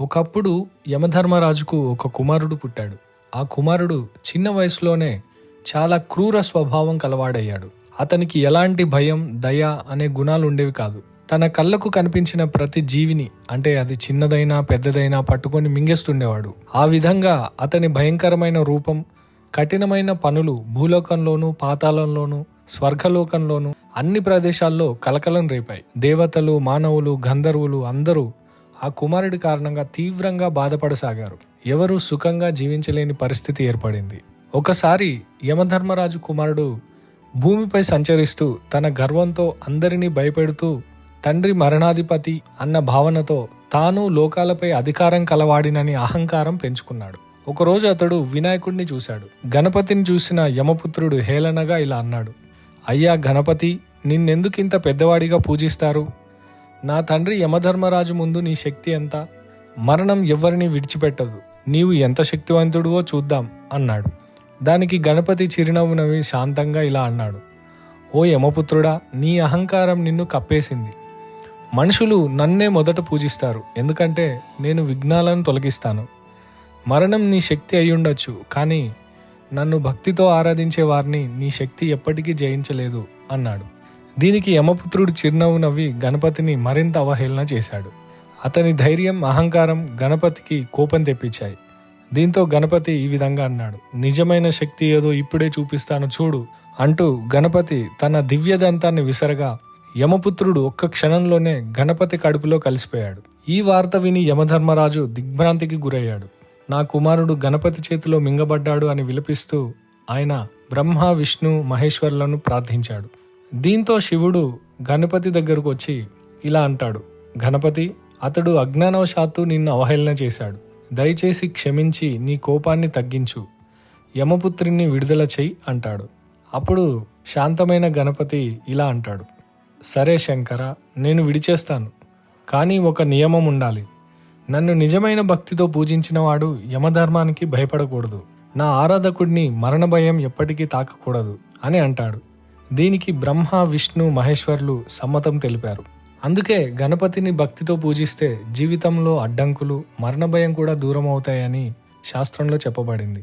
ఒకప్పుడు యమధర్మరాజుకు ఒక కుమారుడు పుట్టాడు. ఆ కుమారుడు చిన్న వయసులోనే చాలా క్రూర స్వభావం కలవాడయ్యాడు. అతనికి ఎలాంటి భయం దయ అనే గుణాలు ఉండేవి కాదు. తన కళ్ళకు కనిపించిన ప్రతి జీవిని అంటే అది చిన్నదైనా పెద్దదైనా పట్టుకొని మింగేస్తుండేవాడు. ఆ విధంగా అతని భయంకరమైన రూపం కఠినమైన పనులు భూలోకంలోనూ పాతాళంలోనూ స్వర్గలోకంలోనూ అన్ని ప్రదేశాల్లో కలకలం రేపాయి. దేవతలు మానవులు గంధర్వులు అందరూ ఆ కుమారుడి కారణంగా తీవ్రంగా బాధపడసాగారు. ఎవరూ సుఖంగా జీవించలేని పరిస్థితి ఏర్పడింది. ఒకసారి యమధర్మరాజు కుమారుడు భూమిపై సంచరిస్తూ తన గర్వంతో అందరినీ భయపెడుతూ తండ్రి మరణాధిపతి అన్న భావనతో తాను లోకాలపై అధికారం కలవాడినని అహంకారం పెంచుకున్నాడు. ఒకరోజు అతడు వినాయకుడిని చూశాడు. గణపతిని చూసిన యమపుత్రుడు హేళనగా ఇలా అన్నాడు. అయ్యా గణపతి నిన్నెందుకింత పెద్దవాడిగా పూజిస్తారు? నా తండ్రి యమధర్మరాజు ముందు నీ శక్తి ఎంత? మరణం ఎవరిని విడిచిపెట్టదు. నీవు ఎంత శక్తివంతుడువో చూద్దాం అన్నాడు. దానికి గణపతి చిరునవ్వు నవ్వి శాంతంగా ఇలా అన్నాడు. ఓ యమపుత్రుడా నీ అహంకారం నిన్ను కప్పేసింది. మనుషులు నన్నే మొదట పూజిస్తారు. ఎందుకంటే నేను విఘ్నాలను తొలగిస్తాను. మరణం నీ శక్తి అయ్యుండొచ్చు కానీ నన్ను భక్తితో ఆరాధించే వారిని నీ శక్తి ఎప్పటికీ జయించలేదు అన్నాడు. దీనికి యమపుత్రుడు చిరునవ్వు నవ్వి గణపతిని మరింత అవహేళన చేశాడు. అతని ధైర్యం అహంకారం గణపతికి కోపం తెప్పించాయి. దీంతో గణపతి ఈ విధంగా అన్నాడు నిజమైన శక్తి ఏదో ఇప్పుడే చూపిస్తాను చూడు అంటూ గణపతి తన దివ్యదంతాన్ని విసరగా యమపుత్రుడు ఒక్క క్షణంలోనే గణపతి కడుపులో కలిసిపోయాడు. ఈ వార్త విని యమధర్మరాజు దిగ్భ్రాంతికి గురయ్యాడు. నా కుమారుడు గణపతి చేతిలో మింగబడ్డాడు అని విలపిస్తూ ఆయన బ్రహ్మ విష్ణు మహేశ్వరులను ప్రార్థించాడు. దీంతో శివుడు గణపతి దగ్గరకు వచ్చి ఇలా అంటాడు గణపతి అతడు అజ్ఞానవశాత్తు నిన్ను అవహేళన చేశాడు. దయచేసి క్షమించి నీ కోపాన్ని తగ్గించు. యమపుత్రిని విడుదల చెయ్యి అంటాడు. అప్పుడు శాంతమైన గణపతి ఇలా అంటాడు సరే శంకర నేను విడిచేస్తాను. కానీ ఒక నియమం ఉండాలి. నన్ను నిజమైన భక్తితో పూజించినవాడు యమధర్మానికి భయపడకూడదు. నా ఆరాధకుడిని మరణ భయం ఎప్పటికీ తాకకూడదు అని అంటాడు. దీనికి బ్రహ్మ విష్ణు మహేశ్వర్లు సమ్మతం తెలిపారు. అందుకే గణపతిని భక్తితో పూజిస్తే జీవితంలో అడ్డంకులు మరణ భయం కూడా దూరం అవుతాయని శాస్త్రంలో చెప్పబడింది.